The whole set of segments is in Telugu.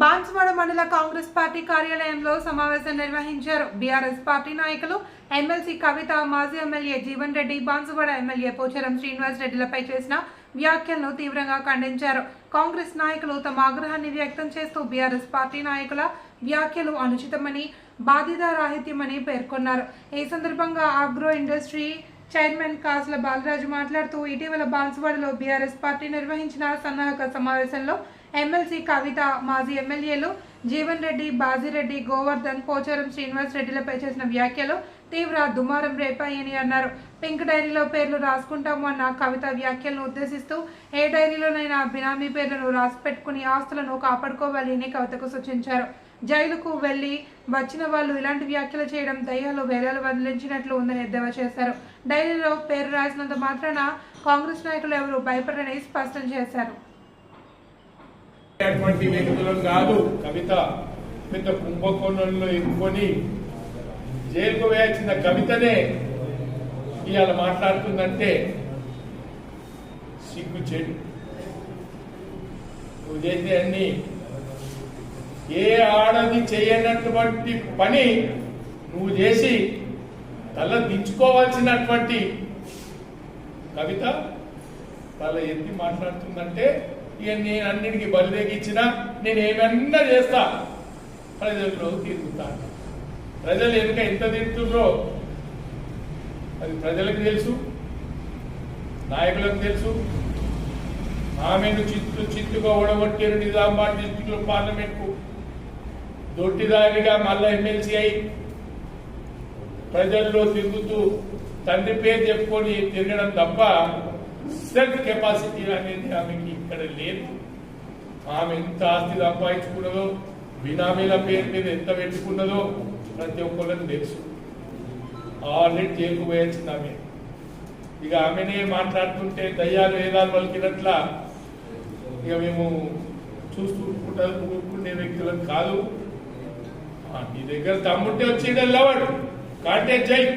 బాన్స్వాడ మండల కాంగ్రెస్ పార్టీ కార్యాలయంలో సమావేశం నిర్వహించారు. బీఆర్ఎస్ పార్టీ నాయకులు ఎమ్మెల్సీ కవిత మాజీ ఎమ్మెల్యే జీవన్ రెడ్డి బాన్సువాడ ఎమ్మెల్యే పోచారం శ్రీనివాస్ రెడ్డిలపై చేసిన వ్యాఖ్యలను తీవ్రంగా ఖండించారు. కాంగ్రెస్ నాయకులు తమ ఆగ్రహాన్ని వ్యక్తం చేస్తూ బీఆర్ఎస్ పార్టీ నాయకుల వ్యాఖ్యలు అనుచితమని బాధితారాహిత్యమని పేర్కొన్నారు. ఈ సందర్భంగా ఆగ్రో ఇండస్ట్రీ చైర్మన్ కాసుల బాలరాజు మాట్లాడుతూ ఇటీవల బాన్సువాడలో బీఆర్ఎస్ పార్టీ నిర్వహించిన సన్నాహక సమావేశంలో ఎమ్మెల్సీ కవిత మాజీ ఎమ్మెల్యేలు జీవన్ రెడ్డి బాజిరెడ్డి గోవర్ధన్ పోచారం శ్రీనివాస్ రెడ్డిలపై చేసిన వ్యాఖ్యలు తీవ్ర దుమారం రేపాయని అన్నారు. పింక్ డైరీలో పేర్లు రాసుకుంటాము అన్న కవిత వ్యాఖ్యలను ఉద్దేశిస్తూ ఏ డైరీలోనైనా బినామీ పేర్లను రాసి పెట్టుకుని ఆస్తులను కాపాడుకోవాలి అని కవితకు సూచించారు. జైలుకు వెళ్ళి వచ్చిన వాళ్ళు ఇలాంటి వ్యాఖ్యలు చేయడం దయ్యాలు వేలాలు వదిలించినట్లు ఉందని ఎద్దేవా చేశారు. డైరీలో పేరు రాసినంత మాత్రాన కాంగ్రెస్ నాయకులు ఎవరు భయపడని స్పష్టం చేశారు. అటువంటి వ్యక్తులను కాదు. కవిత పెద్ద కుంభకోణంలో ఎన్నుకొని జైలుకు వేయాల్సిన కవితనే ఇవాళ మాట్లాడుతుందంటే సిగ్గు చెడు. నువ్వు చేసే అన్ని ఏ ఆడది చేయనటువంటి పని నువ్వు చేసి తల దించుకోవాల్సినటువంటి కవిత తల ఎత్తి మాట్లాడుతుందంటే ఇక నేను అన్నిటికీ బలిదేగిచ్చినా నేను ఏమన్నా చేస్తా? ప్రజల్లో తిరుగుతాను ప్రజలు ఎందుక ఎంత తిరుగుతుండ్రో అది ప్రజలకు తెలుసు నాయకులకు తెలుసు. ఆమెను చిత్తు చిత్తుగా ఓడగొట్టారు నిజామాబాద్ డిస్టిక్లో పార్లమెంట్కు. పార్లమెంట్ దొట్టిదారిగా మళ్ళా ఎమ్మెల్సీ అయి ప్రజల్లో తిరుగుతూ తండ్రి పేరు చెప్పుకొని తిరగడం తప్ప సెల్ఫ్ కెపాసిటీ అనేది ఆమెకి ఇక్కడ లేదు. ఆమె ఎంత ఆస్తి సంపాదించుకున్నదో బినామీల పేరు మీద ఎంత పెట్టుకున్నదో ప్రతి ఒక్కరికి తెలుసు. ఆల్రెడీ జైలుకు పోయాల్సింది ఆమె. ఇక ఆమెనే మాట్లాడుతుంటే దయ్యాలు వేదాలు పలికినట్ల ఇక మేము చూస్తూ ఊరుకునే వ్యక్తులం కాదు. నీ దగ్గర తమ్ముంటే వచ్చి లవడు కాంటాక్ట్ చేయి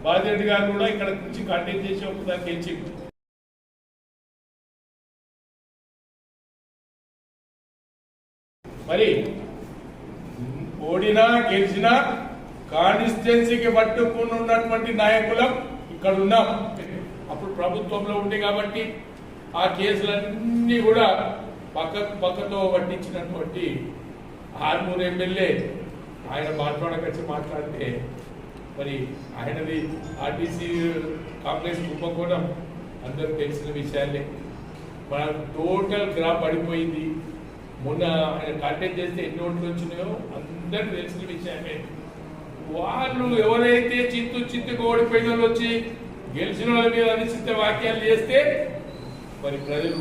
బాధ్యుడి గారు కూడా ఇక్కడ నుంచి కాంటాక్ట్ చేసి ఒకసారి గెలిచి మరి ఓడినా గెలిచినా కాన్స్టిట్యున్సీకి పట్టుకుని ఉన్నటువంటి నాయకులం ఇక్కడ ఉన్నాం. అప్పుడు ప్రభుత్వంలో ఉండే కాబట్టి ఆ కేసులన్నీ కూడా పక్క పక్కతో పట్టించినటువంటి ఆర్మూర్ ఎమ్మెల్యే ఆయన మాట్లాడకచ్చి మాట్లాడితే మరి ఆయనది ఆర్టీసీ కాంగ్రెస్ కుంభకోణం. అందరూ తెలిసిన విషయాలే. మన టోటల్ గ్రాఫ్ పడిపోయింది. మొన్న ఆయన కాంటాక్ట్ చేస్తే ఎన్ని ఓట్లు వచ్చినాయో అందరికి తెలిసిన విషయమే. వాళ్ళు ఎవరైతే చిత్తు చిత్తుకు ఓడిపోయిన వాళ్ళు వచ్చి గెలిచిన వాళ్ళ మీద అనిశ్చిత వాక్యాలు చేస్తే మరి ప్రజలు